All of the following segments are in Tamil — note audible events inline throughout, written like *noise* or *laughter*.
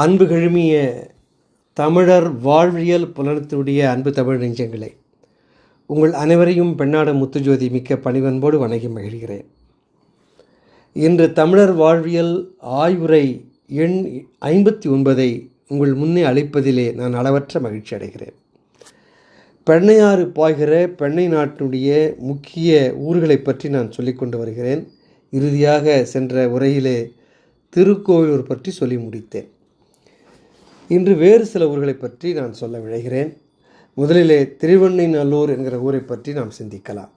அன்பு கிழமிய தமிழர் வாழ்வியல் புலனத்துடைய அன்பு தமிழ் நெஞ்சங்களே உங்கள் அனைவரையும் பெண்ணாட முத்துஜோதி மிக்க பணிவன்போடு வணங்கி மகிழ்கிறேன். இன்று தமிழர் வாழ்வியல் ஆய்வுரை எண் ஐம்பத்தி ஒன்பதை உங்கள் முன்னே அழைப்பதிலே நான் அளவற்ற மகிழ்ச்சி அடைகிறேன். பெண்ணையாறு பாய்கிற பெண்ணை நாட்டினுடைய முக்கிய ஊர்களை பற்றி நான் சொல்லிக்கொண்டு வருகிறேன். இறுதியாக சென்ற உரையிலே திருக்கோவிலூர் பற்றி சொல்லி முடித்தேன். இன்று வேறு சில ஊர்களை பற்றி நான் சொல்ல விழைகிறேன். முதலிலே திருவண்ணைநல்லூர் என்கிற ஊரை பற்றி நாம் சிந்திக்கலாம்.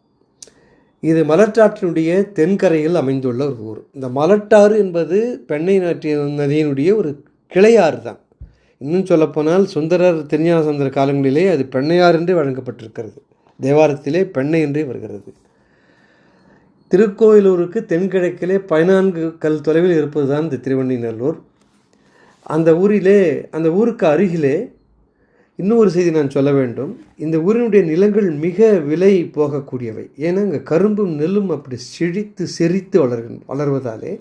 இது மலட்டாற்றினுடைய தென்கரையில் அமைந்துள்ள ஒரு ஊர். இந்த மலட்டாறு என்பது பெண்ணை நாட்டிய நதியினுடைய ஒரு கிளையாறு தான். இன்னும் சொல்லப்போனால் சுந்தரர் திருஞானசந்தர காலங்களிலே அது பெண்ணையார் என்றே வழங்கப்பட்டிருக்கிறது. தேவாரத்திலே பெண்ணை என்றே வருகிறது. திருக்கோயிலூருக்கு தென்கிழக்கிலே பதினான்கு கல் தொலைவில் இருப்பது தான் இந்த திருவண்ணிநல்லூர் அந்த ஊரிலே அந்த ஊருக்கு அருகிலே இன்னும் ஒரு செய்தி நான் சொல்ல வேண்டும். இந்த ஊரினுடைய நிலங்கள் மிக விலை போகக்கூடியவை. ஏன்னா இங்கே கரும்பும் நெல்லும் அப்படி செழித்து செறித்து வளர்க வளர்வதாலே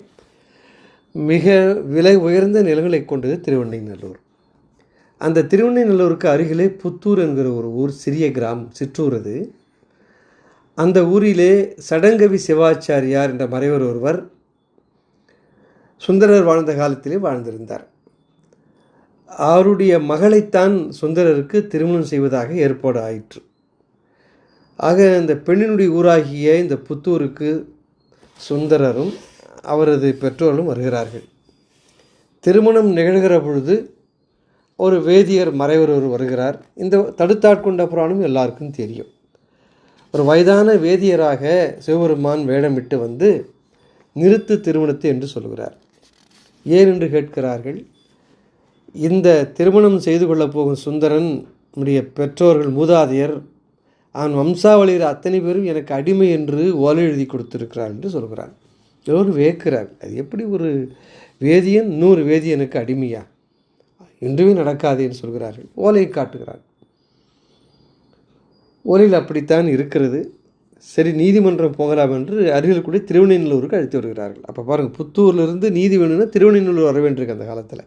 மிக விலை உயர்ந்த நிலங்களை கொண்டது திருவண்ணைநல்லூர் அந்த திருவண்ணைநல்லூருக்கு அருகிலே புத்தூர் என்கிற ஒரு ஊர் சிறிய கிராமம் சிற்றூர் அது. அந்த ஊரிலே சடங்கவி சிவாச்சாரியார் என்ற மறைவர் ஒருவர் சுந்தரர் வாழ்ந்த காலத்திலே வாழ்ந்திருந்தார். அவருடைய மகளைத்தான் சுந்தரருக்கு திருமணம் செய்வதாக ஏற்பாடு ஆயிற்று. ஆக இந்த பெண்ணினுடைய ஊராகிய இந்த புத்தூருக்கு சுந்தரரும் அவரது பெற்றோரும் வருகிறார்கள். திருமணம் நிகழ்கிற பொழுது ஒரு வேதியர் மறைவர் ஒரு வருகிறார். இந்த தடுத்தாட்கொண்ட புராணம் எல்லாருக்கும் தெரியும். ஒரு வயதான வேதியராக சிவபெருமான் வேடமிட்டு வந்து நிறுத்து திருமணத்தை என்று சொல்கிறார். ஏன்? என்று கேட்கிறார்கள். இந்த திருமணம் செய்து கொள்ளப் போகும் சுந்தரன் உடைய பெற்றோர்கள் மூதாதையர் அவன் வம்சாவளியில் அத்தனை பேரும் எனக்கு அடிமை என்று ஓலை எழுதி கொடுத்துருக்கிறார் என்று சொல்கிறார் எல்லோரும் வேக்கிறார். அது எப்படி ஒரு வேதியன் நூறு வேதியனுக்கு அடிமையா? இன்றுமே நடக்காது என்று சொல்கிறார்கள். ஓலையை காட்டுகிறார். ஓலையில் அப்படித்தான் இருக்கிறது. சரி நீதிமன்றம் போகலாம் என்று அருகில் கூட திருவண்ணூருக்கு அழைத்து வருகிறார்கள். அப்போ பாருங்கள் புத்தூர்லேருந்து நீதி வேணும்னா திருவண்ணூர் வர வேண்டியிருக்கு அந்த காலத்தில்.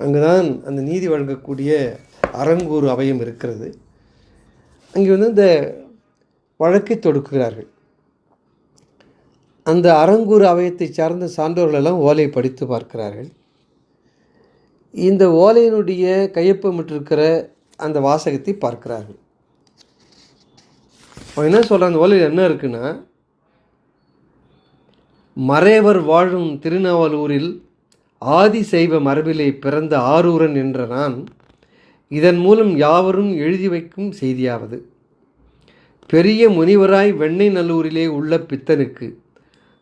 அங்குதான் அந்த நீதி வழங்கக்கூடிய அரங்கூர் அவையம் இருக்கிறது. அங்கே வந்து இந்த வழக்கை தொடுக்கிறார்கள். அந்த அரங்கூர் அவையத்தை சார்ந்த சான்றோர்களெல்லாம் ஓலையை படித்து பார்க்கிறார்கள். இந்த ஓலையினுடைய கையொப்பமிட்டிருக்கிற அந்த வாசகத்தை பார்க்கிறார்கள். அவன் என்ன சொல்கிறான் அந்த ஓலையில் என்ன இருக்குன்னா மறைவர் வாழும் திருநாவலூரில் ஆதி மரபிலே பிறந்த ஆரூரன் என்ற நான் இதன் மூலம் யாவரும் எழுதி வைக்கும் செய்தியாவது. பெரிய முனிவராய் வெண்ணை நல்லூரிலே உள்ள பித்தனுக்கு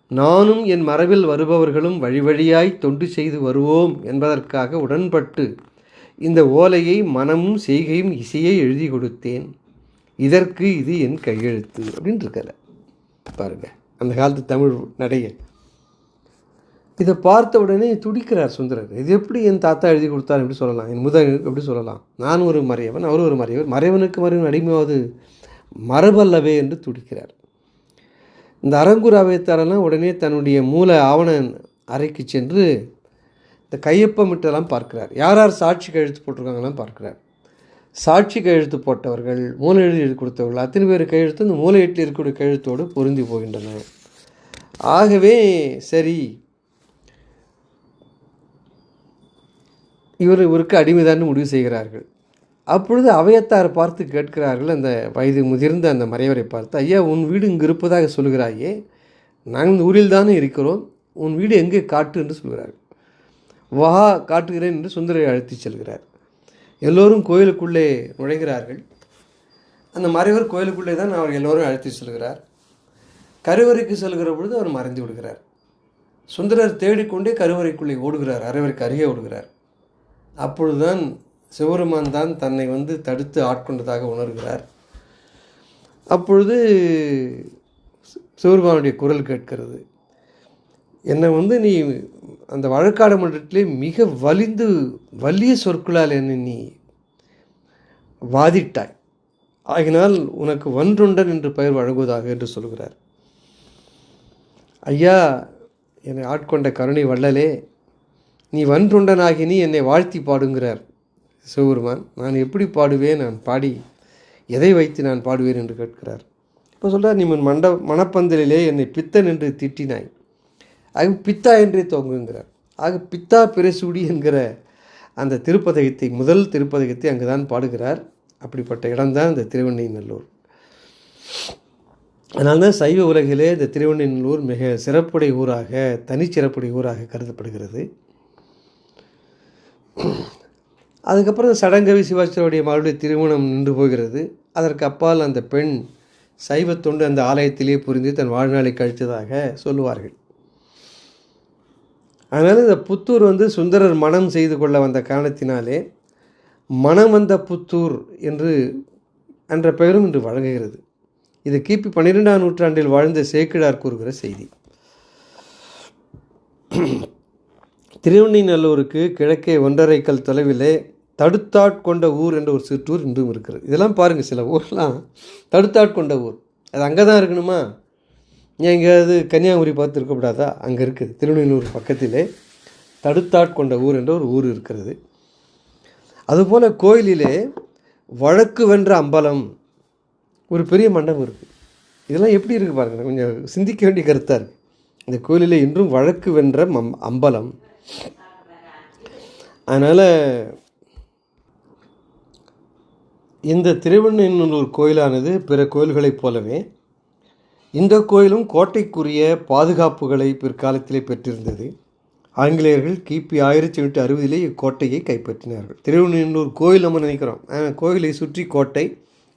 நானும் என் மரபில் வருபவர்களும் வழி வழியாய் தொண்டு செய்து வருவோம் என்பதற்காக உடன்பட்டு இந்த ஓலையை மனமும் செய்கையும் இசையை எழுதி கொடுத்தேன். இதற்கு இது என் கையெழுத்து அப்படின்னு இருக்கல பாருங்க அந்த காலத்து தமிழ் நடைய இதை பார்த்த உடனே துடிக்கிறார் சுந்தரர். இது எப்படி என் தாத்தா எழுதி கொடுத்தார் எப்படி சொல்லலாம். என் முதல் எப்படி சொல்லலாம்? நான் ஒரு மறையவன் அவர் ஒரு மறையவர். மறைவனுக்கு மறைவன் அடிமையாவது மரபல்லவே என்று துடிக்கிறார். இந்த அரங்கூர் அவைத்தாரெல்லாம் உடனே தன்னுடைய மூல ஆவண அறைக்கு சென்று இந்த கையொப்பமிட்டெல்லாம் பார்க்கிறார். யார் யார் சாட்சி கையெழுத்து போட்டிருக்காங்கலாம் பார்க்கிறார். சாட்சி கையெழுத்து போட்டவர்கள் மூல எழுதி கொடுத்தவர்கள் அத்தனை பேர் கையெழுத்து இந்த மூல எட்டில் இருக்கக்கூடிய கையெழுத்தோடு பொருந்தி போகின்றன ஆகவே சரி இவர் இவருக்கு அடிமைதான் முடிவு செய்கிறார்கள். அப்பொழுது அவையத்தார் பார்த்து கேட்கிறார்கள் அந்த வயது முதிர்ந்த அந்த மறைவரை பார்த்து ஐயா உன் வீடு இங்கு இருப்பதாக சொல்கிறாயே நாங்கள் இந்த ஊரில் தானே இருக்கிறோம் உன் வீடு எங்கே காட்டு? என்று சொல்கிறார்கள். வா காட்டுகிறேன் என்று சுந்தரை அழைத்து செல்கிறார். எல்லோரும் கோயிலுக்குள்ளே நுழைகிறார்கள். அந்த மறைவர் கோயிலுக்குள்ளே தான் அவர் எல்லோரும் அழைத்து செல்கிறார். கருவறைக்கு செல்கிற பொழுது அவர் மறைந்து விடுகிறார். சுந்தரர் தேடிக்கொண்டே கருவறைக்குள்ளே ஓடுகிறார் அறைவருக்கு அருகே ஓடுகிறார். அப்பொழுதுதான் சிவருமான் தான் தன்னை வந்து தடுத்து ஆட்கொண்டதாக உணர்கிறார். அப்பொழுது சிவருமானுடைய குரல் கேட்கிறது. என்னை வந்து நீ அந்த வழக்காடு மன்றத்திலே மிக வலிந்து வலிய சொற்களால் என்னை நீ வாதிட்டாய். ஆகினால் உனக்கு ஒன்றுண்டன் என்று பெயர் வழங்குவதாக என்று சொல்கிறார். ஐயா என்னை ஆட்கொண்ட கருணை வள்ளலே நீ வன்றுண்டனாகி நீ என்னை வாழ்த்தி பாடுங்கிறார். சிவபெருமான் நான் எப்படி பாடுவேன்? நான் பாடி எதை வைத்து நான் பாடுவேன் என்று கேட்கிறார். இப்போ சொல்கிறார் நீ உன் மண்ட மணப்பந்தலிலே என்னை பித்தன் என்று திட்டினாய். ஆக பித்தா என்றே தோங்குங்கிறார். ஆக பித்தா பிரசூடி என்கிற அந்த திருப்பதகத்தை முதல் திருப்பதகத்தை அங்கு தான் பாடுகிறார். அப்படிப்பட்ட இடம்தான் இந்த திருவண்ணைநல்லூர் அதனால்தான் சைவ உலகிலே இந்த திருவண்ணைநல்லூர் மிக சிறப்புடைய ஊராக தனிச்சிறப்புடைய ஊராக கருதப்படுகிறது. *clears throat* அதுக்கப்புறம் சடங்கவி சிவாச்சாரியுடைய மகளுடைய திருமணம் நின்று போகிறது. அதற்கு அப்பால் அந்த பெண் சைவத்தொண்டு அந்த ஆலயத்திலே புரிந்து தன் வாழ்நாளை கழித்ததாக சொல்லுவார்கள். அதனால் இந்த புத்தூர் வந்து சுந்தரர் மனம் செய்து கொள்ள வந்த காரணத்தினாலே மனம் வந்த புத்தூர் என்று என்ற பெயரும் இன்று வழங்குகிறது. இது கிபி பன்னிரெண்டாம் நூற்றாண்டில் வாழ்ந்த சேக்கிழார் கூறுகிற செய்தி. திருவண்ணிநல்லூருக்கு கிழக்கே ஒன்றரை கல் தொலைவிலே தடுத்தாட்கொண்ட ஊர் என்ற ஒரு சிற்றூர் இன்றும் இருக்கிறது. இதெல்லாம் பாருங்கள் சில ஊர்லாம் தடுத்தாட்கொண்ட ஊர். அது அங்கே தான் இருக்கணுமா? ஏன் எங்கேயாவது கன்னியாகுமரி பார்த்து இருக்கக்கூடாதா? அங்கே இருக்குது. திருவண்ணூர் பக்கத்திலே தடுத்தாட்கொண்ட ஊர் என்ற ஒரு ஊர் இருக்கிறது. அதுபோல் கோயிலிலே வழக்கு வென்ற அம்பலம் ஒரு பெரிய மண்டபம் இருக்குது. இதெல்லாம் எப்படி இருக்குது பாருங்கள் கொஞ்சம் சிந்திக்க வேண்டிய கருத்தாக இருக்குது இந்த கோயிலில் இன்றும் வழக்கு வென்ற மம் அம்பலம் அதனால் இந்த திருவண்ணூர் கோயிலானது பிற கோயில்களைப் போலவே இந்த கோயிலும் கோட்டைக்குரிய பாதுகாப்புகளை பிற்காலத்திலே பெற்றிருந்தது. ஆங்கிலேயர்கள் கிபி ஆயிரத்தி எண்ணூற்றி அறுபதிலே இக்கோட்டையை கைப்பற்றினார்கள். திருவண்ணூர் கோயில் நம்ம நினைக்கிறோம். கோயிலை சுற்றி கோட்டை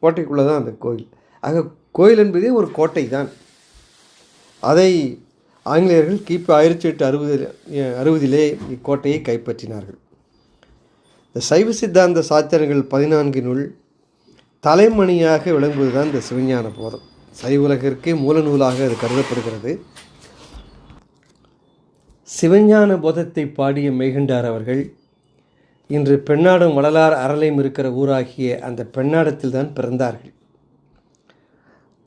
கோட்டைக்குள்ளே தான் அந்த கோயில். ஆக கோயில் என்பதே ஒரு கோட்டை தான் அதை ஆங்கிலேயர்கள் கிபி ஆயிரத்தி எட்டு அறுபது அறுபதிலே இக்கோட்டையை கைப்பற்றினார்கள். இந்த சைவ சித்தாந்த சாத்திரங்கள் பதினான்கினுள் தலைமணியாக விளங்குவது தான் இந்த சிவஞான போதம். சைவுலகிற்கே மூல நூலாக அது கருதப்படுகிறது. சிவஞான போதத்தை பாடிய மெய்கண்டார் அவர்கள் இன்று பெண்ணாடும் வளலார் அரளையும் இருக்கிற ஊராகிய அந்த பெண்ணாடத்தில் தான் பிறந்தார்கள்.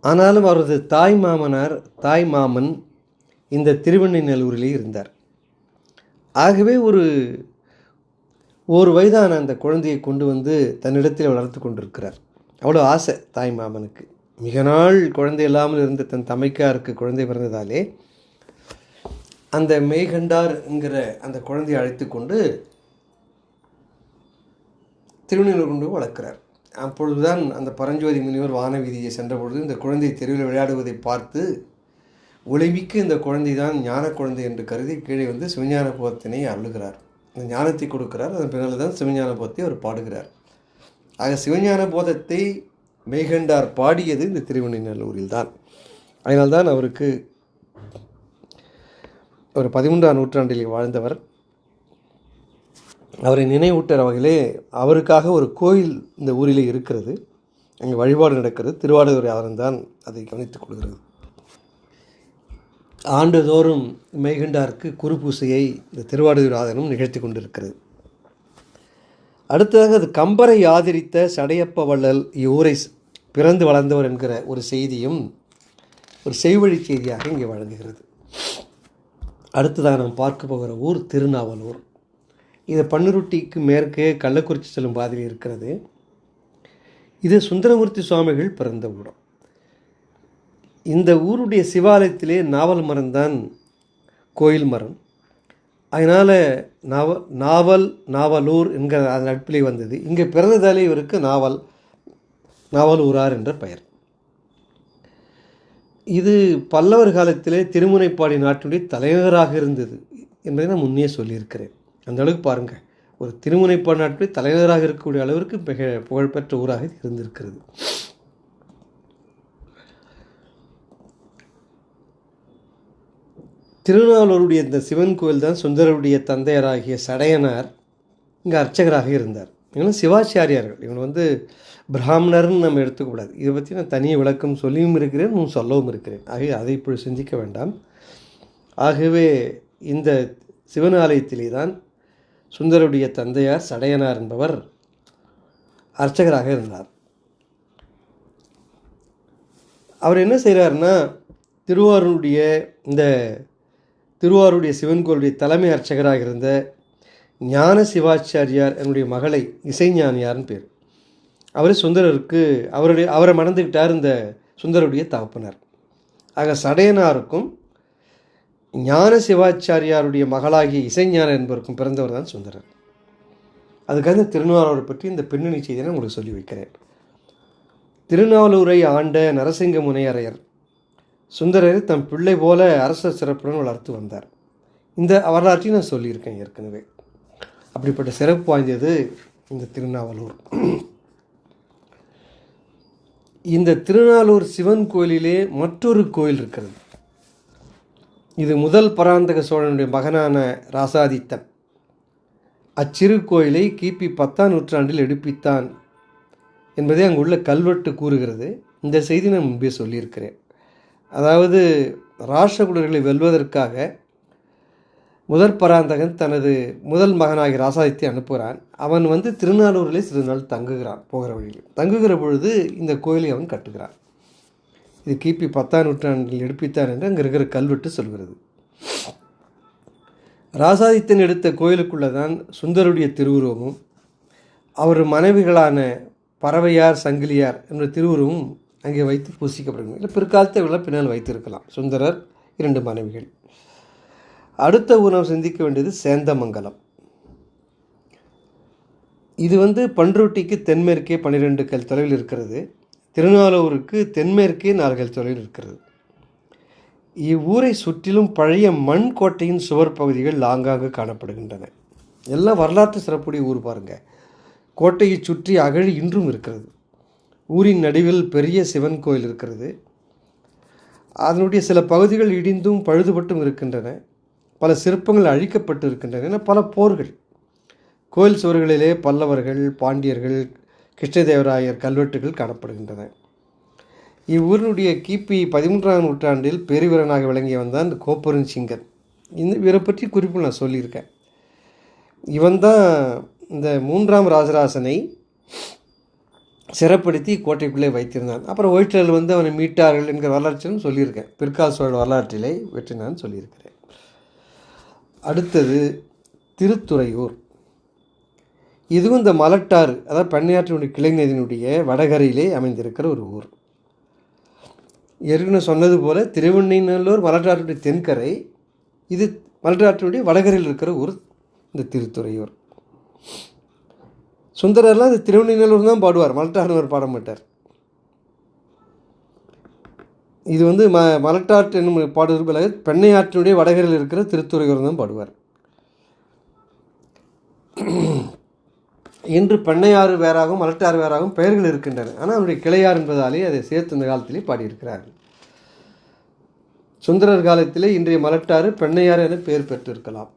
ஆனாலும் அவரது தாய் மாமனார் தாய் மாமன் இந்த திருவண்ணைநல்லூரிலே இருந்தார். ஆகவே ஒரு ஒரு வயதான அந்த குழந்தையை கொண்டு வந்து தன்னிடத்தில் வளர்த்து கொண்டிருக்கிறார். அவ்வளோ ஆசை தாய் மாமனுக்கு. மிக நாள் குழந்தை இல்லாமல் இருந்த தன் தமைக்காருக்கு குழந்தை பிறந்ததாலே அந்த மெய்கண்டார்ங்கிற அந்த குழந்தையை அழைத்து கொண்டு திருநெல்வேலி கொண்டு வளர்க்கிறார். அப்பொழுதுதான் அந்த பரஞ்சோதி முனிவர் வானவீதியை சென்ற சென்றபொழுது இந்த குழந்தை தெருவில் விளையாடுவதை பார்த்து ஒளிமிக்க இந்த குழந்தை தான் ஞான குழந்தை என்று கருதி கீழே வந்து சிவஞான போகத்தினை அருளுகிறார். இந்த ஞானத்தை கொடுக்கிறார். அதன் பின்னால் தான் சிவஞான போகத்தை அவர் பாடுகிறார். ஆக சிவஞான போதத்தை மெய்கண்டார் பாடியது இந்த திருவண்ணநல்லூரில் தான் அதனால்தான் அவருக்கு ஒரு பதிமூன்றாம் நூற்றாண்டில் வாழ்ந்தவர். அவரை நினைவூட்டுற வகையிலே அவருக்காக ஒரு கோயில் இந்த ஊரிலே இருக்கிறது. அங்கே வழிபாடு நடக்கிறது. திருவாரூர் தான் அதை கவனித்துக் கொள்கிறது. ஆண்டுதோறும் மெய்கண்டாருக்கு குருபூசையை இந்த திருவாரூர் ஆதனம் நிகழ்த்தி கொண்டிருக்கிறது. அடுத்ததாக அது கம்பரை ஆதரித்த சடையப்ப வள்ளல் இவ்வூரை பிறந்து வளர்ந்தவர் என்கிற ஒரு செய்தியும் ஒரு செய்வழி செய்தியாக இங்கே வழங்குகிறது. அடுத்ததாக நாம் பார்க்க போகிற ஊர் திருநாவலூர். இது பன்னுருட்டிக்கு மேற்கே கள்ளக்குறிச்சி செல்லும் பாதையில் இருக்கிறது. இது சுந்தரமூர்த்தி சுவாமிகள் பிறந்த ஊடம் இந்த ஊருடைய சிவாலயத்திலே நாவல் மரம் தான் கோயில் மரம். அதனால் நாவ நாவல் நாவலூர் என்கிற அதன் நட்பிலே வந்தது. இங்கே பிறந்ததாலே இவருக்கு நாவல் நாவலூரார் என்ற பெயர். இது பல்லவர் காலத்திலே திருமுனைப்பாடி நாட்டினுடைய தலைநகராக இருந்தது என்பதை நான் முன்னே சொல்லியிருக்கிறேன். அந்த அளவுக்கு பாருங்கள் ஒரு திருமுனைப்பாடி நாட்டுடைய தலைநகராக இருக்கக்கூடிய அளவிற்கு மிக புகழ்பெற்ற ஊராக இருந்திருக்கிறது. திருநாளூருடைய இந்த சிவன் கோயில் தான் சுந்தரருடைய தந்தையராகிய சடையனார் இங்கே அர்ச்சகராக இருந்தார். இவங்களும் சிவாச்சாரியார்கள். இவங்க வந்து பிராமணர்னு நம்ம எடுத்துக்கூடாது இதை பற்றி நான் தனி விளக்கம் சொல்லியும் இருக்கிறேன் நான் சொல்லவும் இருக்கிறேன். ஆகவே அதை இப்படி சிந்திக்க வேண்டாம். ஆகவே இந்த சிவன் ஆலயத்திலே தான் சுந்தருடைய தந்தையார் சடையனார் என்பவர் அர்ச்சகராக இருந்தார். அவர் என்ன செய்கிறாருன்னா திருவாரூருடைய இந்த திருவாரூருடைய சிவன் கோவிலுடைய தலைமை அர்ச்சகராக இருந்த ஞான சிவாச்சாரியார் என்னுடைய மகளை இசைஞானியார்னு பேர். அவர் சுந்தரருக்கு அவருடைய அவரை மணந்துக்கிட்டார் இந்த சுந்தருடைய தகப்பனார். ஆக சடையனாருக்கும் ஞான சிவாச்சாரியாருடைய மகளாகிய இசைஞான என்பவருக்கும் பிறந்தவர் தான் சுந்தரர். அதுக்காக திருநாவலூரை பற்றி இந்த பின்னணி செய்தியை நான் உங்களுக்கு சொல்லி வைக்கிறேன். திருநாவலூரை ஆண்ட நரசிங்க முனையரையர் சுந்தரர் தம் பிள்ளை போல அரச சிறப்புடன் வளர்த்து வந்தார். இந்த வரலாற்றையும் நான் சொல்லியிருக்கேன் ஏற்கனவே. அப்படிப்பட்ட சிறப்பு வாய்ந்தது இந்த திருநாவலூர். இந்த திருநாளூர் சிவன் கோயிலிலே மற்றொரு கோயில் இருக்கிறது. இது முதல் பராந்தக சோழனுடைய மகனான ராசாதித்தன். அச்சிறு கோயிலை கிபி பத்தாம் நூற்றாண்டில் எடுப்பித்தான் என்பதை அங்குள்ள கல்வெட்டு கூறுகிறது. இந்த செய்தி நான் முன்பே சொல்லியிருக்கிறேன். அதாவது ராஷ்டிரகுடர்களை வெல்வதற்காக முதற் பராந்தகன் தனது முதல் மகனாகிய ராசாதித்தை அனுப்புகிறான். அவன் வந்து திருநானூரிலே சிறு நாள் தங்குகிறான் போகிற வழியில். தங்குகிற பொழுது இந்த கோயிலை அவன் கட்டுகிறான். இது கிபி பத்தாம் நூற்றாண்டில் எடுப்பித்தான் என்று அங்கே இருக்கிற கல்வெட்டு சொல்கிறது. ராசாதித்தன் எடுத்த கோயிலுக்குள்ளே தான் சுந்தருடைய திருவுருவமும் அவர் மனைவிகளான பறவையார் சங்கிலியார் என்ற திருவுருவும் அங்கே வைத்து பூசிக்கப்படுகிறது. இல்லை பிற்காலத்தை விட பின்னால் வைத்திருக்கலாம். சுந்தரர் இரண்டு மனைவிகள். அடுத்த ஊர் நாம் சிந்திக்க வேண்டியது சேந்தமங்கலம். இது வந்து பன்ருட்டிக்கு தென்மேற்கே பன்னிரெண்டு கல் தொலைவில் இருக்கிறது. திருநாளூருக்கு தென்மேற்கே நாலு கல் தொலைவில் இருக்கிறது. இவ்வூரை சுற்றிலும் பழைய மண் கோட்டையின் சுவர் பகுதிகள் ஆங்காங்கு காணப்படுகின்றன. எல்லாம் வரலாற்று சிறப்புடைய ஊர் பாருங்கள் கோட்டையை சுற்றி அகழி இன்றும் இருக்கிறது. ஊரின் நடுவில் பெரிய சிவன் கோயில் இருக்கிறது. அதனுடைய சில பகுதிகள் இடிந்தும் பழுதுபட்டும் இருக்கின்றன. பல சிற்பங்கள் அழிக்கப்பட்டு இருக்கின்றன என பல போர்கள். கோயில் சுவர்களிலே பல்லவர்கள் பாண்டியர்கள் கிருஷ்ணதேவராயர் கல்வெட்டுகள் காணப்படுகின்றன. இவ்வூரினுடைய கிபி பதிமூன்றாம் நூற்றாண்டில் பெருவீரனாக விளங்கி வந்தான் கோப்பரன் சிங்கன். இந்த இவரை பற்றி குறிப்பு நான் சொல்லியிருக்கேன். இவன் தான் இந்த மூன்றாம் ராஜராசனை சிறப்படுத்தி கோட்டைக்குள்ளே வைத்திருந்தான். அப்புறம் ஒயிற்றல் வந்து அவனை மீட்டார்கள் என்கிற வரலாற்றிலும் சொல்லியிருக்கேன். பிற்கால சோழ வரலாற்றிலே வெற்றி நான் சொல்லியிருக்கிறேன். அடுத்தது திருத்துறையூர். இதுவும் இந்த மலட்டாறு அதாவது பண்ணையாற்றினுடைய கிளைநதியினுடைய வடகரையிலே அமைந்திருக்கிற ஒரு ஊர். ஏற்கனவே சொன்னது போல் திருவண்ணைநல்லூர் மலட்டாற்றுடைய தென்கரை இது மலட்டாற்றினுடைய வடகரையில் இருக்கிற ஊர் இந்த திருத்துறையூர். சுந்தரர்லாம் இந்த திருவண்ணூர் தான் பாடுவார். மலட்டானவர் பாட மாட்டார். இது வந்து ம மலட்டாற்று என்னும் பாடுவதற்கு பெண்ணை பெண்ணையாற்றினுடைய வடகரில் இருக்கிற திருத்துறையூர் தான் பாடுவார். இன்று பெண்ணையாறு வேறாகவும் மலட்டாறு வேறாகவும் பெயர்கள் இருக்கின்றன. ஆனால் அவருடைய கிளையார் என்பதாலே அதை சேர்த்து இந்த காலத்திலே பாடியிருக்கிறார்கள். சுந்தரர் காலத்திலே இன்றைய மலட்டாறு பெண்ணையாறு என பெயர் பெற்றிருக்கலாம்.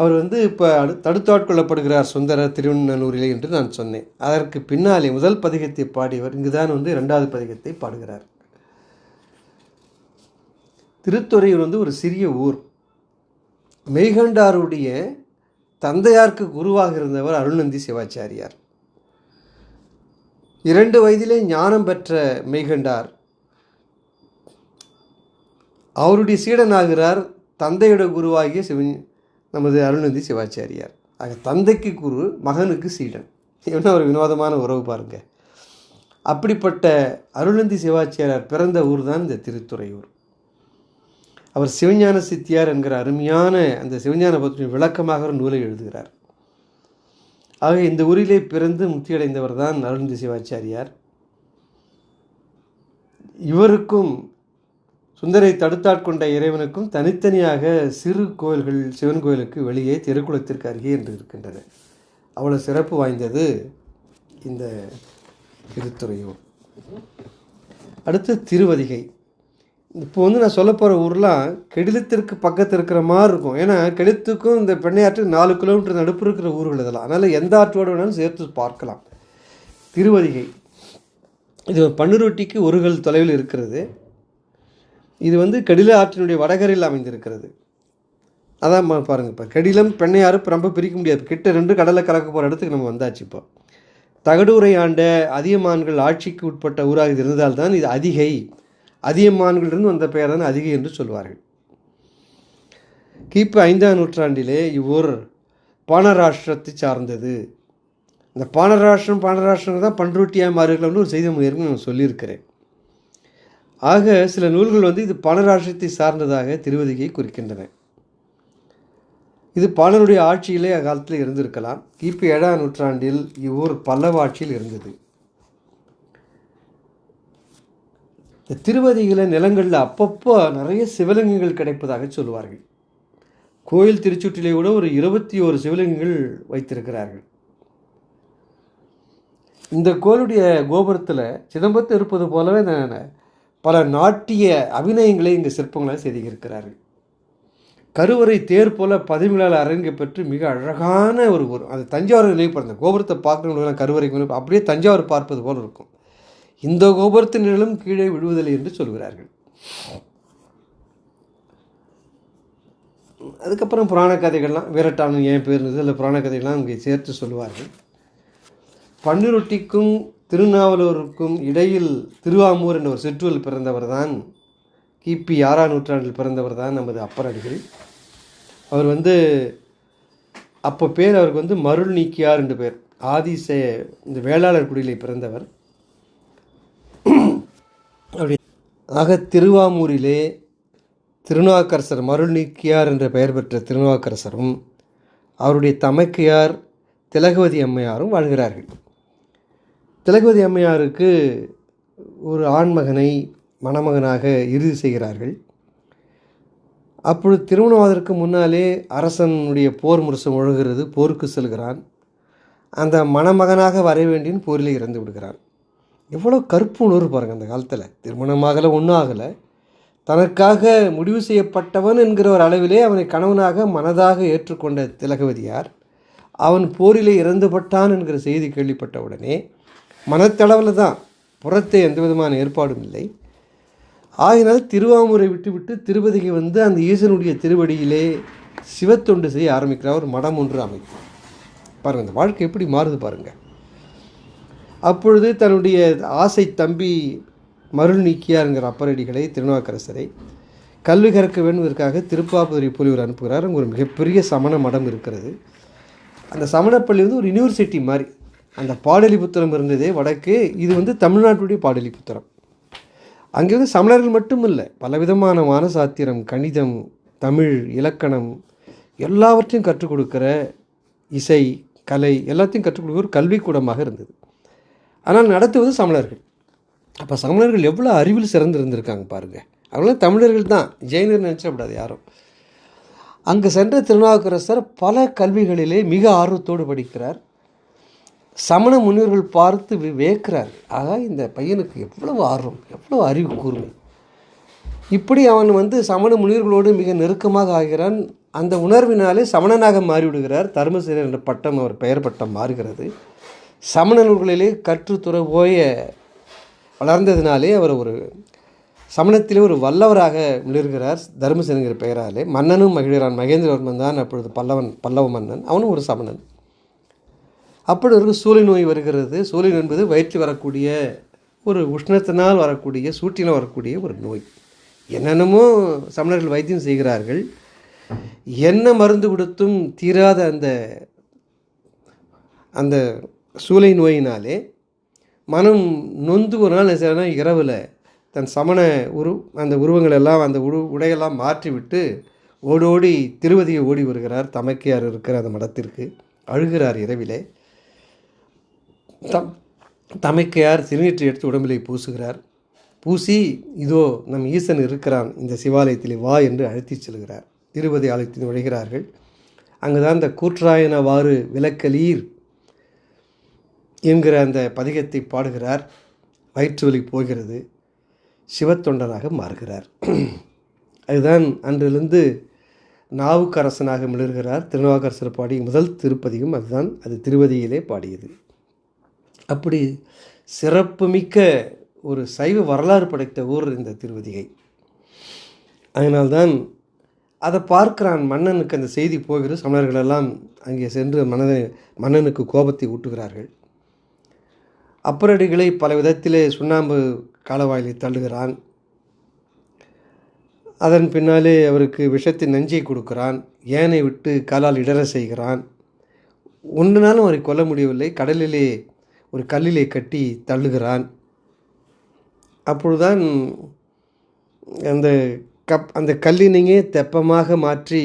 அவர் வந்து இப்போ அடு தடுத்தாட்கொள்ளப்படுகிறார் சுந்தர திருவண்ணூரிலே என்று நான் சொன்னேன். அதற்கு பின்னாலே முதல் பதிகத்தை பாடியவர் இங்குதான் வந்து இரண்டாவது பதிகத்தை பாடுகிறார். திருத்துறையூர் வந்து ஒரு சிறிய ஊர். மெய்கண்டாருடைய தந்தையாருக்கு குருவாக இருந்தவர் அருள்நந்தி சிவாச்சாரியார். இரண்டு வயதிலே ஞானம் பெற்ற மெய்கண்டார். அவருடைய சீடனாகிறார் தந்தையோட குருவாகிய சிவன் நமது அருள்நந்தி சிவாச்சாரியார். ஆக தந்தைக்கு குரு மகனுக்கு சீடன். என்ன ஒரு வினோதமான உறவு பாருங்கள் அப்படிப்பட்ட அருணந்தி சிவாச்சாரியார் பிறந்த ஊர் தான் இந்த திருத்துறையூர். அவர் சிவஞான சித்தியார் என்கிற அருமையான அந்த சிவஞான பத்திரி விளக்கமாக ஒரு நூலை எழுதுகிறார். ஆக இந்த ஊரிலே பிறந்து முக்தியடைந்தவர் தான் அருணந்தி சிவாச்சாரியார். இவருக்கும் சுந்தரை தடுத்தாட்கொண்ட இறைவனுக்கும் தனித்தனியாக சிறு கோயில்கள் சிவன் கோயிலுக்கு வெளியே திருக்குளத்திற்கு அருகே என்று இருக்கின்றன. அவ்வளோ சிறப்பு வாய்ந்தது இந்த திருத்துறையூர் அடுத்து திருவதிகை. இப்போ வந்து நான் சொல்ல போகிற ஊர்லாம் கெடிலத்திற்கு பக்கத்தில் இருக்கிற மாதிரி இருக்கும். ஏன்னா கெடிலத்துக்கும் இந்த பெண்ணையாற்றுக்கு நாலு கிலோமீட்டர் நடுப்பு இருக்கிற ஊர்கள் இதெல்லாம். அதனால் எந்த ஆற்றோடு வேணாலும் சேர்த்து பார்க்கலாம். திருவதிகை. இது பன்னுருட்டிக்கு ஒருகல் தொலைவில் இருக்கிறது. இது வந்து கடில ஆற்றினுடைய வடகரையில் அமைந்திருக்கிறது. அதான் பாருங்கள் இப்போ கடிலம் பெண்ணையாறு இப்போ ரொம்ப பிரிக்க முடியாது. கிட்ட ரெண்டு கடலை கலக்க போகிற இடத்துக்கு நம்ம வந்தாச்சு இப்போ. தகடூரை ஆண்ட அதியமான்கள் ஆட்சிக்கு உட்பட்ட ஊராக இது இருந்ததால் தான் இது அதிகை. அதியமான்களிலிருந்து வந்த பெயர் தான் அதிகை என்று சொல்வார்கள். கிபி ஐந்தாம் நூற்றாண்டிலே இவ்வூர் பானராஷ்டிரத்தை சார்ந்தது. இந்த பானராஷ்டிரம் பானராஷ்டிரம் தான் பண்ருட்டியாக மாறுகள்னு ஒரு செய்தி ஏற்கனவே நான் சொல்லியிருக்கிறேன். ஆக சில நூல்கள் வந்து இது பானராஷ்டிரத்தை சார்ந்ததாக திருவதிகை குறிக்கின்றன. இது பாலனுடைய ஆட்சியிலே அக்காலத்தில் இருந்திருக்கலாம். கிபி ஏழாம் நூற்றாண்டில் இவ்வூர் பல்லவ ஆட்சியில் இருந்தது. இந்த திருவதிகளை நிலங்களில் அப்பப்போ நிறைய சிவலிங்கங்கள் கிடைப்பதாக சொல்லுவார்கள். கோயில் திருச்சுற்றிலே கூட ஒரு இருபத்தி ஓரு சிவலிங்கங்கள் வைத்திருக்கிறார்கள். இந்த கோயிலுடைய கோபுரத்தில் சிதம்பரத்தில் இருப்பது போலவே ந- பல நாட்டிய அபிநயங்களை இங்கு சிற்பங்களாக செய்திருக்கிறார்கள். கருவறை தேர் போல பதவிகளால் அரங்கப்பெற்று மிக அழகான ஒரு ஒரு அது தஞ்சாவூர் நிலைப்படுத்த கோபுரத்தை பார்க்குறவங்களுக்கெல்லாம் கருவறைக்கு அப்படியே தஞ்சாவூர் பார்ப்பது போல் இருக்கும். இந்த கோபுரத்தின் நிழலும் கீழே விழுவதில்லை என்று சொல்கிறார்கள். அதுக்கப்புறம் புராண கதைகள்லாம் வீரட்டானன் ஏன் பேர் இருந்தது இல்லை புராண கதைகள்லாம் இங்கே சேர்த்து சொல்லுவார்கள். பன்னிரொட்டிக்கும் திருநாவலூருக்கும் இடையில் திருவாமூர் என்ற ஒரு சிற்றூரில் பிறந்தவர் தான் கிபி ஆறாம் நூற்றாண்டில் பிறந்தவர் தான் நமது அப்பரடிகள் அவர் வந்து அப்போ பேர் அவருக்கு வந்து மருள் நீக்கியார் என்று பேர் ஆதிசே இந்த வேளாளர் குடியிலே பிறந்தவர். அப்படி ஆக திருவாமூரிலே திருநாக்கரசர் மருள் நீக்கியார் என்ற பெயர் பெற்ற திருநாக்கரசரும் அவருடைய தமக்கையார் திலகவதி அம்மையாரும் வாழ்கிறார்கள். திலகவதி அம்மையாருக்கு ஒரு ஆண்மகனை மணமகனாக இறுதி செய்கிறார்கள். அப்பொழுது திருமணமாவதற்கு முன்னாலே அரசனுடைய போர் முரசம் ஒழுகிறது போருக்கு செல்கிறான். அந்த மணமகனாக வர வேண்டியன் போரில் இறந்து விடுகிறான். எவ்வளோ கருப்பு உணர்வு பாருங்கள் அந்த காலத்தில். திருமணமாகலை ஒன்றும் ஆகலை. தனக்காக முடிவு செய்யப்பட்டவன் என்கிற ஒரு அளவிலே அவனை கணவனாக மனதாக ஏற்றுக்கொண்ட திலகவதியார் அவன் போரிலே இறந்துபட்டான் என்கிற செய்தி கேள்விப்பட்ட உடனே மனத்தளவில் தான் புறத்தே எந்த விதமான ஏற்பாடும் இல்லை. ஆகினால் திருவாமூரை விட்டுவிட்டு திருப்பதிக்கு வந்து அந்த ஈசனுடைய திருவடியிலே சிவத்தொண்டு செய்ய ஆரம்பிக்கிறார். ஒரு மடம் ஒன்று அமைக்கும் பாருங்கள் இந்த வாழ்க்கை எப்படி மாறுது பாருங்கள் அப்பொழுது தன்னுடைய ஆசை தம்பி மருள் நீக்கியாருங்கிற அப்பரடிகளை திருநாக்கரசரை கல்வி கற்க வேண்டுவதற்காக திருப்பாப்புதுரை புலிவர் அனுப்புகிறார். அங்கே ஒரு மிகப்பெரிய சமண மடம் இருக்கிறது. அந்த சமணப்பள்ளி வந்து ஒரு யூனிவர்சிட்டி மாதிரி. அந்த பாடலி புத்தகம் இருந்ததே வடக்கு இது வந்து தமிழ்நாட்டுடைய பாடலி புத்தகம் அங்கே வந்து சமணர்கள் மட்டும் இல்லை பலவிதமான வானசாத்திரம் கணிதம் தமிழ் இலக்கணம் எல்லாவற்றையும் கற்றுக் கொடுக்குற இசை கலை எல்லாத்தையும் கற்றுக் கொடுக்குற ஒரு கல்விக்கூடமாக இருந்தது. ஆனால் நடத்துவது சமணர்கள். அப்போ சமணர்கள் எவ்வளோ அறிவில் சிறந்திருந்திருக்காங்க பாருங்கள் அவங்களாம் தமிழர்கள் தான். ஜெயினர் நினச்சிடக்கூடாது யாரும். அங்கு சென்ற திருநாவுக்கரசர் பல கல்விகளிலே மிக ஆர்வத்தோடு படிக்கிறார். சமண முனிவர்கள் பார்த்து வி- வியக்கிறார் ஆகா இந்த பையனுக்கு எவ்வளவு ஆர்வம் எவ்வளவு அறிவு கூர்மை. இப்படி அவன் வந்து சமண முனிவர்களோடு மிக நெருக்கமாக ஆகிறான். அந்த உணர்வினாலே சமணனாக மாறிவிடுகிறார். தர்மசீரர் என்ற பட்டம் அவர் பெயர் பட்டம் மாறுகிறது. சமண நூல்களிலே கற்று துறவோய வளர்ந்ததினாலே அவர் ஒரு சமணத்திலே ஒரு வல்லவராக மிளர்கிறார் தர்மசேனங்கிற பெயராலே. மன்னனும் மகிழ்கிறான் மகேந்திரவர்மன் தான் அப்பொழுது பல்லவன் பல்லவ மன்னன். அவனும் ஒரு சமணன். அப்படி ஒரு சூளை நோய் வருகிறது. சூளை நோய் என்பது வயிற்றில் வரக்கூடிய ஒரு உஷ்ணத்தினால் வரக்கூடிய சூட்டினால் வரக்கூடிய ஒரு நோய். என்னென்னமோ சமணர்கள் வைத்தியம் செய்கிறார்கள். என்ன மருந்து கொடுத்தும் தீராத அந்த அந்த சூளை நோயினாலே மனம் நொந்து ஒரு நாள் என்ன இரவில் தன் சமண உரு அந்த உருவங்கள் எல்லாம் அந்த உரு உடையெல்லாம் மாற்றிவிட்டு ஓடோடி திருவதியை ஓடி வருகிறார். தமக்கையார் இருக்கிற அந்த மடத்திற்கு அழுகிறார் இரவிலே. தம் தமைக்கையார் திருநீற்றை எடுத்து உடம்பிலே பூசுகிறார். பூசி இதோ நம் ஈசன் இருக்கிறான் இந்த சிவாலயத்திலே வா என்று அழைத்துச் செல்கிறார். திருப்பதி ஆலயத்தில் நுழைகிறார்கள். அங்குதான் இந்த கூற்றாயனவாறு விளக்கலீர் என்கிற அந்த பதிகத்தை பாடுகிறார். வயிற்று வலி போகிறது. சிவத்தொண்டனாக மாறுகிறார். அதுதான் அன்றிலிருந்து நாவுக்கரசனாக மிளர்கிறார் திருநாவுக்கரசர் பாடிய முதல் திருப்பதியும் அதுதான். அது திருவதியிலே பாடியது. அப்படி சிறப்புமிக்க ஒரு சைவ வரலாறு படைத்த ஊர் இந்த திருவதிகை. அதனால்தான் அதை பார்க்கிறான் மன்னனுக்கு அந்த செய்தி போகிறது. சமணர்களெல்லாம் அங்கே சென்று மன்னனை மன்னனுக்கு கோபத்தை ஊட்டுகிறார்கள். அப்பரடிகளை பல விதத்திலே சுண்ணாம்பு காலவாயிலை தள்ளுகிறான். அதன் பின்னாலே அவருக்கு விஷத்தின் நஞ்சை கொடுக்கிறான். ஏனை விட்டு காலால் இடற செய்கிறான். ஒன்றுனாலும் அவரை கொல்ல முடியவில்லை. கடலிலே ஒரு கல்லிலே கட்டி தள்ளுகிறான். அப்பொழுதுதான் அந்த கப் அந்த கல்லினையே தெப்பமாக மாற்றி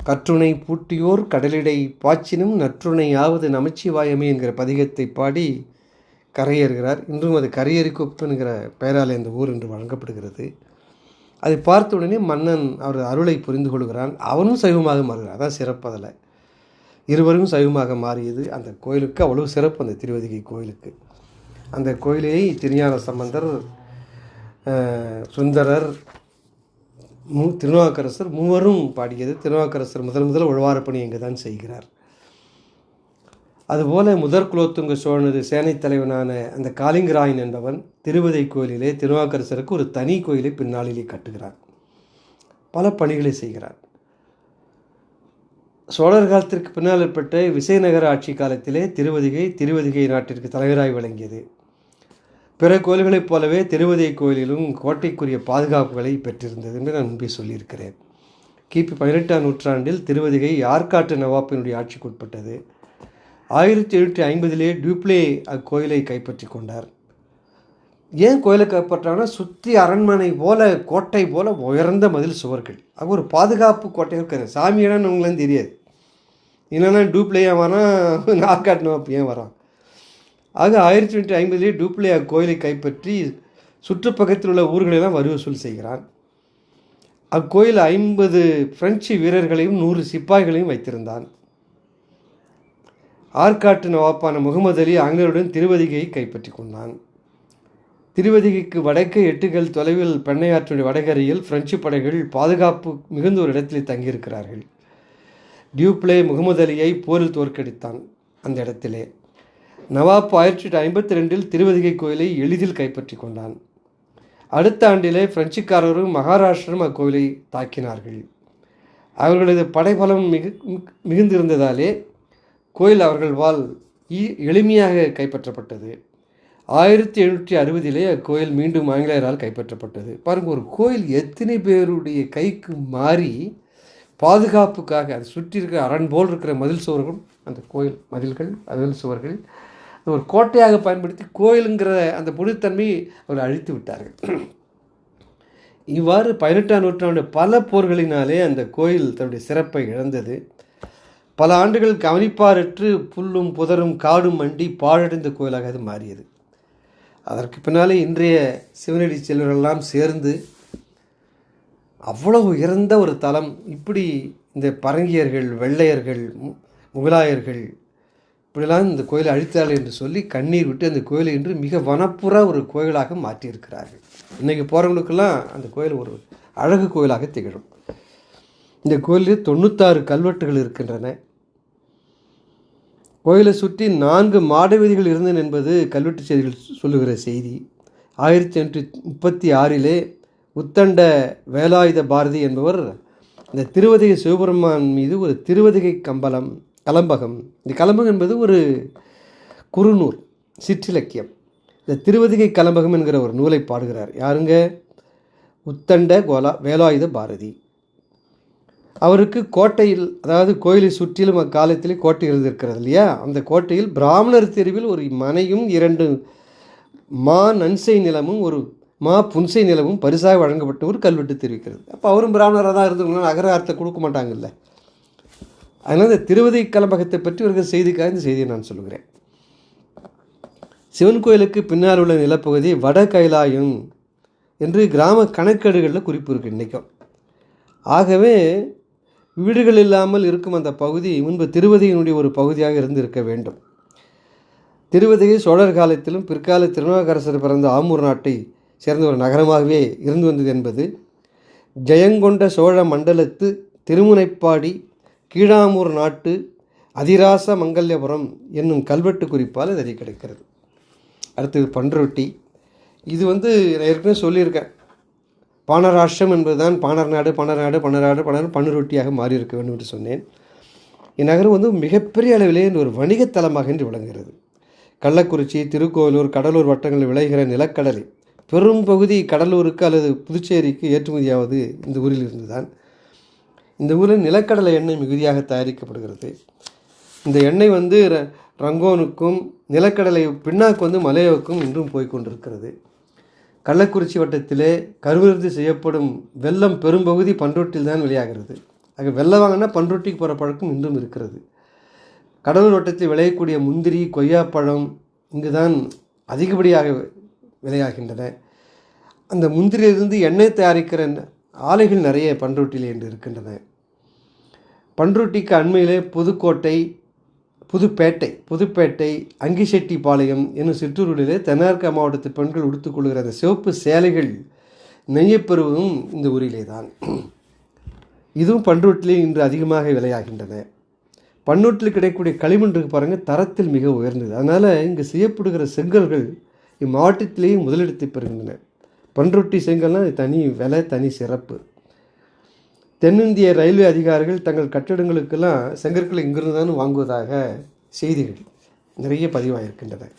கற்றுணை பூட்டியோர் கடலிடை பாய்ச்சினும் நற்றுணையாவது நமச்சிவாயமே என்கிற பதிகத்தை பாடி கரையேறுகிறார். இன்றும் அது கரையேறிக்குப்பு என்கிற பெயரால் இந்த ஊர் என்று வழங்கப்படுகிறது. அதை பார்த்த உடனே மன்னன் அவர் அருளை புரிந்து கொள்கிறான். அவனும் சைவமாக மாறுகிறான். அதான் சிறப்பு அதில் இருவரும் சைவமாக மாறியது. அந்த கோயிலுக்கு அவ்வளவு சிறப்பு. அந்த திருவதிகை கோயிலுக்கு. அந்த கோயிலை திருஞான சம்பந்தர் சுந்தரர் மூ திருநாவுக்கரசர் மூவரும் பாடியது. திருநாவுக்கரசர் முதல் முதல் உழவாரப்பணி இங்கே தான் செய்கிறார். அதுபோல முதற் குலோத்துங்க சோழனது சேனைத் தலைவனான அந்த காளிங்கராயன் என்பவன் திருவதை கோயிலிலே திருநாவுக்கரசருக்கு ஒரு தனி கோயிலை பின்னாளிலே கட்டுகிறார். பல பணிகளை செய்கிறார். சோழர் காலத்திற்கு பின்னால் ஏற்பட்ட விசயநகர ஆட்சி காலத்திலே திருவதிகை திருவதிகை நாட்டிற்கு தலைவராய் விளங்கியது. பிற கோயில்களைப் போலவே திருவதிகை கோயிலிலும் கோட்டைக்குரிய பாதுகாப்புகளை பெற்றிருந்தது என்று நான் முன்பே சொல்லியிருக்கிறேன். கிபி பதினெட்டாம் நூற்றாண்டில் திருவதிகை யார்காட்டு நவாப்பினுடைய ஆட்சிக்குட்பட்டது. ஆயிரத்தி எழுநூற்றி ஐம்பதிலே டியூப்ளே அக்கோயிலை கைப்பற்றி கொண்டார். ஏன் கோயிலை கைப்பற்றாங்கன்னா சுற்றி அரண்மனை போல் கோட்டை போல் உயர்ந்த மதில் சுவர்கள். அது ஒரு பாதுகாப்பு கோட்டை இருக்காது இடம்னு உங்களும் தெரியாது. என்னென்னா டூப்ளேயா ஏன் வரான்? நாற்காட்டு நவாப் ஏன் வரான்? ஆக ஆயிரத்தி தொண்ணூற்றி ஐம்பதுலேயே டூப்ளே கோயிலை கைப்பற்றி சுற்றுப்பக்கத்தில் உள்ள ஊர்களெல்லாம் வரி வசூல் செய்கிறான். அக்கோயில் ஐம்பது பிரெஞ்சு வீரர்களையும் நூறு சிப்பாய்களையும் வைத்திருந்தான். ஆற்காட்டு நவாப்பான முகமது அலி ஆங்கிலருடன் திருவதிகையை கைப்பற்றி கொண்டான். திருவதிகைக்கு வடக்கே எட்டுகள் தொலைவில் பெண்ணையாற்றினுடைய வடகரையில் பிரெஞ்சு படைகள் பாதுகாப்பு மிகுந்த ஒரு இடத்தில் தங்கியிருக்கிறார்கள். டியூப்ளே முகமது அலியை போரில் தோற்கடித்தான் அந்த இடத்திலே. நவாப் ஆயிரத்தி எட்டு ஐம்பத்தி ரெண்டில் திருவதிகை கோயிலை எளிதில் கைப்பற்றி கொண்டான். அடுத்த ஆண்டிலே பிரெஞ்சுக்காரரும் மகாராஷ்டிரம் அக்கோயிலை தாக்கினார்கள். அவர்களது படைபலம் மிகு மிகுந்திருந்ததாலே கோயில் அவர்கள் வாழ் எளிமையாக கைப்பற்றப்பட்டது. ஆயிரத்தி எழுநூற்றி அறுபதிலே அக்கோயில் மீண்டும் ஆங்கிலேயரால் கைப்பற்றப்பட்டது. பாருங்க ஒரு கோயில் எத்தனை பேருடைய கைக்கு மாறி பாதுகாப்புக்காக அதை சுற்றி இருக்கிற அரண் போல் இருக்கிற மதில் சுவர்கள் அந்த கோயில் மதில்கள் மதில் சுவர்கள் அது ஒரு கோட்டையாக பயன்படுத்தி கோயிலுங்கிற அந்த புனிதத்தன்மையை அவர் அழித்து விட்டார்கள். இவ்வாறு பதினெட்டாம் நூற்றாண்டு பல போர்களினாலே அந்த கோயில் தன்னுடைய சிறப்பை இழந்தது. பல ஆண்டுகள் கவனிப்பாரற்று புல்லும் புதரும் காடும் மண்டி பாழடைந்த கோயிலாக அது மாறியது. அதற்கு பின்னாலே இன்றைய சிவனடி செல்வர்களெல்லாம் சேர்ந்து அவ்வளவு உயர்ந்த ஒரு தலம் இப்படி இந்த பரங்கியர்கள் வெள்ளையர்கள் மு- முகலாயர்கள் இப்படிலாம் இந்த கோயிலை அழித்தார்கள் என்று சொல்லி கண்ணீர் விட்டு அந்த கோயிலை இன்று மிக வனப்புற ஒரு கோயிலாக மாற்றியிருக்கிறார்கள். இன்றைக்கி போகிறவங்களுக்கெல்லாம் அந்த கோயில் ஒரு அழகு கோயிலாக திகழும். இந்த கோயிலில் தொண்ணூத்தாறு கல்வெட்டுகள் இருக்கின்றன. கோயிலை சுற்றி நான்கு மாட வீதிகள் இருந்தன என்பது கல்வெட்டு செய்திகள் சொல்லுகிற செய்தி. ஆயிரத்தி எண்ணூற்றி முப்பத்தி ஆறிலே உத்தண்ட வேலாயுத பாரதி என்பவர் இந்த திருவதிகை சிவபெருமான் மீது ஒரு திருவதிகை கம்பளம் கலம்பகம். இந்த கலம்பகம் என்பது ஒரு குறுநூல் சிற்றிலக்கியம். இந்த திருவதிகை கலம்பகம் என்கிற ஒரு நூலை பாடுகிறார். யாருங்க? உத்தண்ட கோலா வேலாயுத பாரதி. அவருக்கு கோட்டையில் அதாவது கோயிலை சுற்றிலும் அக்காலத்திலே கோட்டை இருந்திருக்கிறது இல்லையா? அந்த கோட்டையில் பிராமணர் தெருவில் ஒரு மனையும் இரண்டு மா நன்சை நிலமும் ஒரு மா புன்சை நிலமும் பரிசாக வழங்கப்பட்ட ஒரு கல்வெட்டு தெரிவிக்கிறது. அப்போ அவரும் பிராமணராக தான் இருந்தவங்களாம் அகராரத்தை கொடுக்க மாட்டாங்கல்ல. அதனால் இந்த திருவதி கலம்பகத்தை பற்றி ஒரு செய்திக்காக இந்த செய்தியை நான் சொல்லுகிறேன். சிவன் கோயிலுக்கு பின்னால் உள்ள நிலப்பகுதி வட கைலாயம் என்று கிராம கணக்கேடுகளில் குறிப்பு இருக்குது இன்றைக்கும். ஆகவே வீடுகள் இல்லாமல் இருக்கும் அந்த பகுதி முன்பு திருவதியினுடைய ஒரு பகுதியாக இருந்திருக்க வேண்டும். திருவதியை சோழர் காலத்திலும் பிற்கால திருநாவுக்கரசர் பிறந்த ஆமூர் நாட்டை சேர்ந்த ஒரு நகரமாகவே இருந்து வந்தது என்பது ஜெயங்கொண்ட சோழ மண்டலத்து திருமுனைப்பாடி கீழாமூர் நாட்டு அதிராச மங்கல்யபுரம் என்னும் கல்வெட்டு குறிப்பால் இது கிடைக்கிறது. அடுத்தது பன்ருட்டி. இது வந்து நான் ஏற்கனவே சொல்லியிருக்கேன். பாணராஷ்டிரம் என்பதுதான் பாணர் நாடு பாணர் நாடு பணநாடு பணர் பன்னுரொட்டியாக மாறியிருக்க வேண்டும் என்று சொன்னேன். இந்நகரம் வந்து மிகப்பெரிய அளவிலே ஒரு வணிகத் தலமாக இன்று விளங்குகிறது. கள்ளக்குறிச்சி திருக்கோவிலூர் கடலூர் வட்டங்களில் விளைகிற நிலக்கடலை பெரும் பகுதி கடலூருக்கு அல்லது புதுச்சேரிக்கு ஏற்றுமதியாவது இந்த ஊரில் இருந்து தான் இந்த ஊரில் நிலக்கடலை எண்ணெய் மிகுதியாக தயாரிக்கப்படுகிறது. இந்த எண்ணெய் வந்து ர- ரங்கோனுக்கும் நிலக்கடலை பின்னாக்கு வந்து மலையாவுக்கும் இன்றும் போய்க்கொண்டிருக்கிறது கள்ளக்குறிச்சி வட்டத்திலே கருவிருந்து செய்யப்படும் வெள்ளம் பெரும்பகுதி பண்ருட்டில் தான் வெளியாகிறது. ஆக வெள்ளம் வாங்கினா பண்ருட்டிக்கு போகிற பழக்கம் இன்றும் இருக்கிறது. கடலூர் வட்டத்தில் விளையக்கூடிய முந்திரி கொய்யாப்பழம் இங்கு தான் அதிகப்படியாக விளையாகின்றன. அந்த முந்திரியிலிருந்து எண்ணெய் தயாரிக்கிற ஆலைகள் நிறைய பண்ருட்டியில் என்று இருக்கின்றன. பண்ருட்டிக்கு அண்மையிலே புதுக்கோட்டை புதுப்பேட்டை புதுப்பேட்டை அங்கிசெட்டிப்பாளையம் என்னும் சிற்றூர்களிலே தென்னார்கா மாவட்டத்து பெண்கள் உடுத்துக்கொள்கிற அந்த சிவப்பு சேலைகள் நெய்யப்பெறுவதும் இந்த ஊரிலே தான் இதுவும் பண்ருட்டிலே இன்று அதிகமாக விலையாகின்றன பன்னூட்டில் கிடைக்கக்கூடிய களிமண் இருக்கு பாருங்கள் தரத்தில் மிக உயர்ந்தது. அதனால் இங்கே செய்யப்படுகிற செங்கல்கள் இம்மாவட்டத்திலேயே முதலிடத்தை பெறுகின்றன. பண்ருட்டி செங்கல்னால் தனி விலை தனி சிறப்பு. தென்னிந்திய ரயில்வே அதிகாரிகள் தங்கள் கட்டிடங்களுக்கெல்லாம் செங்கற்களை இங்கிருந்து தான் வாங்குவதாக செய்திகள் நிறைய பதிவாகிருக்கின்றன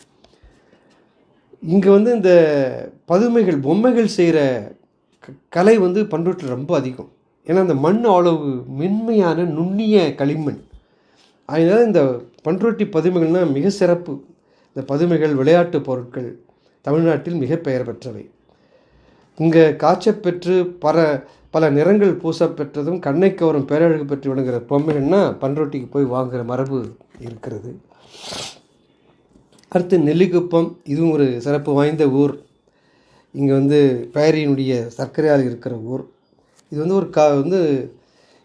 இங்கே வந்து இந்த பதுமைகள் பொம்மைகள் செய்கிற க- கலை வந்து பண்ருட்டில் ரொம்ப அதிகம். ஏன்னா அந்த மண் அவ்வளவு மென்மையான நுண்ணிய களிமண். அதனால் இந்த பண்ருட்டி பதுமைகள்னால் மிக சிறப்பு. இந்த பதுமைகள் விளையாட்டு பொருட்கள் தமிழ்நாட்டில் மிக பெயர் பெற்றவை. இங்கே காய்ச்சப்பெற்று பெற்று பல நிறங்கள் பூசப்பெற்றதும் கண்ணை கவரும் பேரழகு பெற்று விளங்குகிற பொம்மைகள்னா பண்ருட்டிக்கு போய் வாங்குகிற மரபு இருக்கிறது. அடுத்து நெல்லிக்குப்பம். இதுவும் ஒரு சிறப்பு வாய்ந்த ஊர். இங்கே வந்து பேரியினுடைய சர்க்கரையால் இருக்கிற ஊர். இது வந்து ஒரு கா வந்து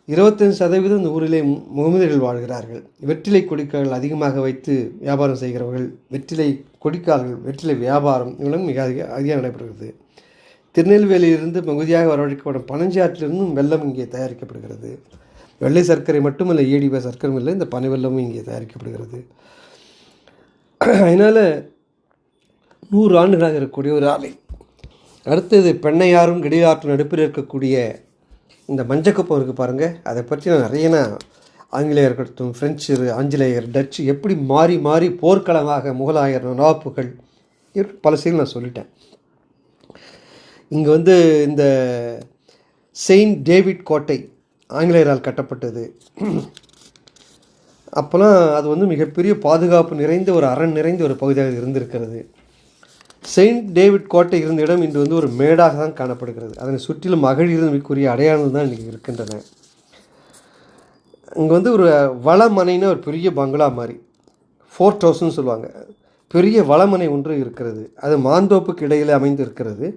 இருபத்தஞ்சு சதவீதம் இந்த ஊரிலே மு- முகமதியர்கள் வாழ்கிறார்கள். வெற்றிலை கொடிக்கால்கள் அதிகமாக வைத்து வியாபாரம் செய்கிறவர்கள் வெற்றிலை கொடிக்கால்கள் வெற்றிலை வியாபாரம் இவங்களும் மிக அதிக அதிகம் நடைபெறுகிறது. திருநெல்வேலியிலிருந்து பகுதியாக வரவழைக்கப்படும் பனஞ்சாற்றிலிருந்தும் வெல்லம் இங்கே தயாரிக்கப்படுகிறது. வெள்ளை சர்க்கரை மட்டுமல்ல ஏடிப சர்க்கரையும் இல்லை இந்த பனை வெல்லமும் இங்கே தயாரிக்கப்படுகிறது. அதனால் நூறு ஆண்டுகளாக இருக்கக்கூடிய ஒரு ஆலை. அடுத்தது பெண்ணையாரும் கடிகாற்றும் நடுப்பில் இருக்கக்கூடிய இந்த மஞ்சக்குப்பம் இருக்குது பாருங்கள் அதை பற்றி நான் நிறைய நான் ஆங்கிலேயர் இருக்கட்டும் பிரெஞ்சு ஆங்கிலேயர் டச்சு எப்படி மாறி மாறி போர்க்களமாக முகலாயர் நவாப்புகள் பல செய்திகள் நான் சொல்லிட்டேன். இங்கே வந்து இந்த செயின்ட் டேவிட் கோட்டை ஆங்கிலேயரால் கட்டப்பட்டது. அப்போலாம் அது வந்து மிகப்பெரிய பாதுகாப்பு நிறைந்த ஒரு அரண் நிறைந்த ஒரு பகுதியாக இருந்திருக்கிறது. செயின்ட் டேவிட் கோட்டை இருந்த இடம் இன்று வந்து ஒரு மேடாக தான் காணப்படுகிறது. அதனை சுற்றிலும் மகளிருக்குரிய அடையாளம் தான் இன்றைக்கி இருக்கின்றன. இங்கே வந்து ஒரு வளமனைன்னு ஒரு பெரிய பங்களா மாதிரி ஃபோர்ட் ஹவுஸ்னு சொல்லுவாங்க. பெரிய வளமனை ஒன்று இருக்கிறது. அது மாந்தோப்புக்கு இடையில் அமைந்து இருக்கிறது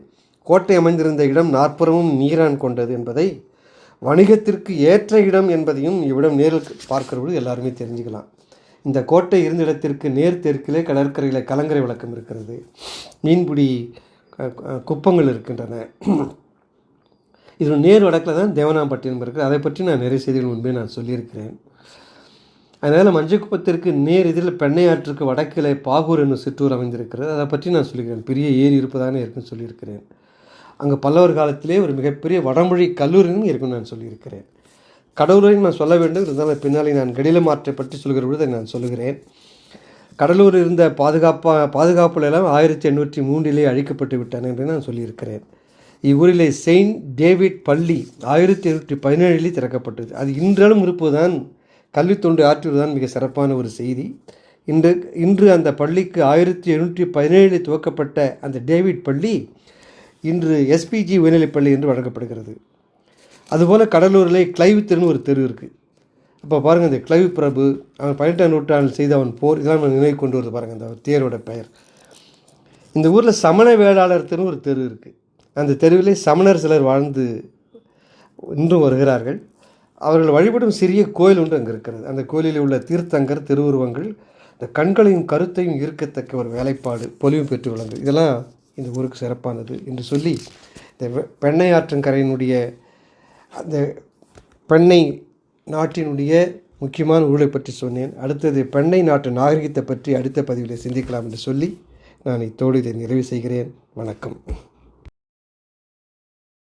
கோட்டை அமைந்திருந்த இடம் நாற்புறமும் நீரான் கொண்டது என்பதை வணிகத்திற்கு ஏற்ற இடம் என்பதையும் இவ்விடம் நேரில் பார்க்கிறபோது எல்லாருமே தெரிஞ்சுக்கலாம். இந்த கோட்டை இருந்த இடத்திற்கு நேர் தெற்கிலே கடற்கரையில் கலங்கரை விளக்கம் இருக்கிறது. மீன்பிடி குப்பங்கள் இருக்கின்றன. இது நேர் வடக்கில் தான் தேவனாம்பட்டினம் இருக்குது. அதை பற்றி நான் நிறைய செய்திகள் முன்பே நான் சொல்லியிருக்கிறேன். அதனால் மஞ்சக்குப்பத்திற்கு நேர் எதிரில் பெண்ணையாற்றுக்கு வடக்கிலே பாகூர் என்னும் சிற்றூர் அமைந்திருக்கிறது. அதை பற்றி நான் சொல்லியிருக்கிறேன். பெரிய ஏரி இருப்பதானே இருக்குன்னு சொல்லியிருக்கிறேன். அங்கே பல்லவர் காலத்திலே ஒரு மிகப்பெரிய வடமொழி கல்லூரியும் இருக்குன்னு நான் சொல்லியிருக்கிறேன். கடலூரையும் நான் சொல்ல வேண்டும். இருந்தாலும் பின்னாலே நான் கடில மாற்றை பற்றி சொல்கிற பொழுது நான் சொல்லுகிறேன். கடலூர் இருந்த பாதுகாப்பா பாதுகாப்புல எல்லாம் ஆயிரத்தி எண்ணூற்றி மூன்றிலே அழிக்கப்பட்டு விட்டன என்று நான் சொல்லியிருக்கிறேன். இவ்வூரிலே செயின்ட் டேவிட் பள்ளி ஆயிரத்தி எண்ணூற்றி பதினேழிலே திறக்கப்பட்டது. அது இன்றாலும் இருப்பதுதான் கல்வி தொண்டு ஆற்றுவதுதான் மிக சிறப்பான ஒரு செய்தி. இன்று இன்று அந்த பள்ளிக்கு ஆயிரத்தி எழுநூற்றி பதினேழில் துவக்கப்பட்ட அந்த டேவிட் பள்ளி இன்று எஸ்பிஜி உயர்நிலைப்பள்ளி என்று வழங்கப்படுகிறது. அதுபோல் கடலூரிலே கிளைவுத்திறன் ஒரு தெரு இருக்குது அப்போ பாருங்கள் இந்த கிளைவு பிரபு அவன் பதினெட்டாம் நூற்றாண்டில் செய்த அவன் போர் இதெல்லாம் நம்ம நினைவு கொண்டு வருது பாருங்கள் அந்த தேரோட பெயர். இந்த ஊரில் சமண வேளாளர் தெருன்னு ஒரு தெரு இருக்குது அந்த தெருவிலே சமணர் சிலர் வாழ்ந்து இன்றும் வருகிறார்கள். அவர்கள் வழிபடும் சிறிய கோயில் ஒன்று அங்கே இருக்கிறது. அந்த கோயிலில் உள்ள தீர்த்தங்கர் திருவுருவங்கள் இந்த கண்களையும் கருத்தையும் ஈர்க்கத்தக்க ஒரு வேலைப்பாடு பொலிவு பெற்று விளங்குது இதெல்லாம் இந்த ஊருக்கு சிறப்பானது என்று சொல்லி இந்த பெண்ணை ஆற்றங்கரையினுடைய அந்த பெண்ணை நாட்டினுடைய முக்கியமான ஊழலை பற்றி சொன்னேன். அடுத்தது பெண்ணை நாட்டு நாகரிகத்தை பற்றி அடுத்த பதிவில் சிந்திக்கலாம் என்று சொல்லி நான் இத்தோடு இதை நிறைவு செய்கிறேன். வணக்கம்.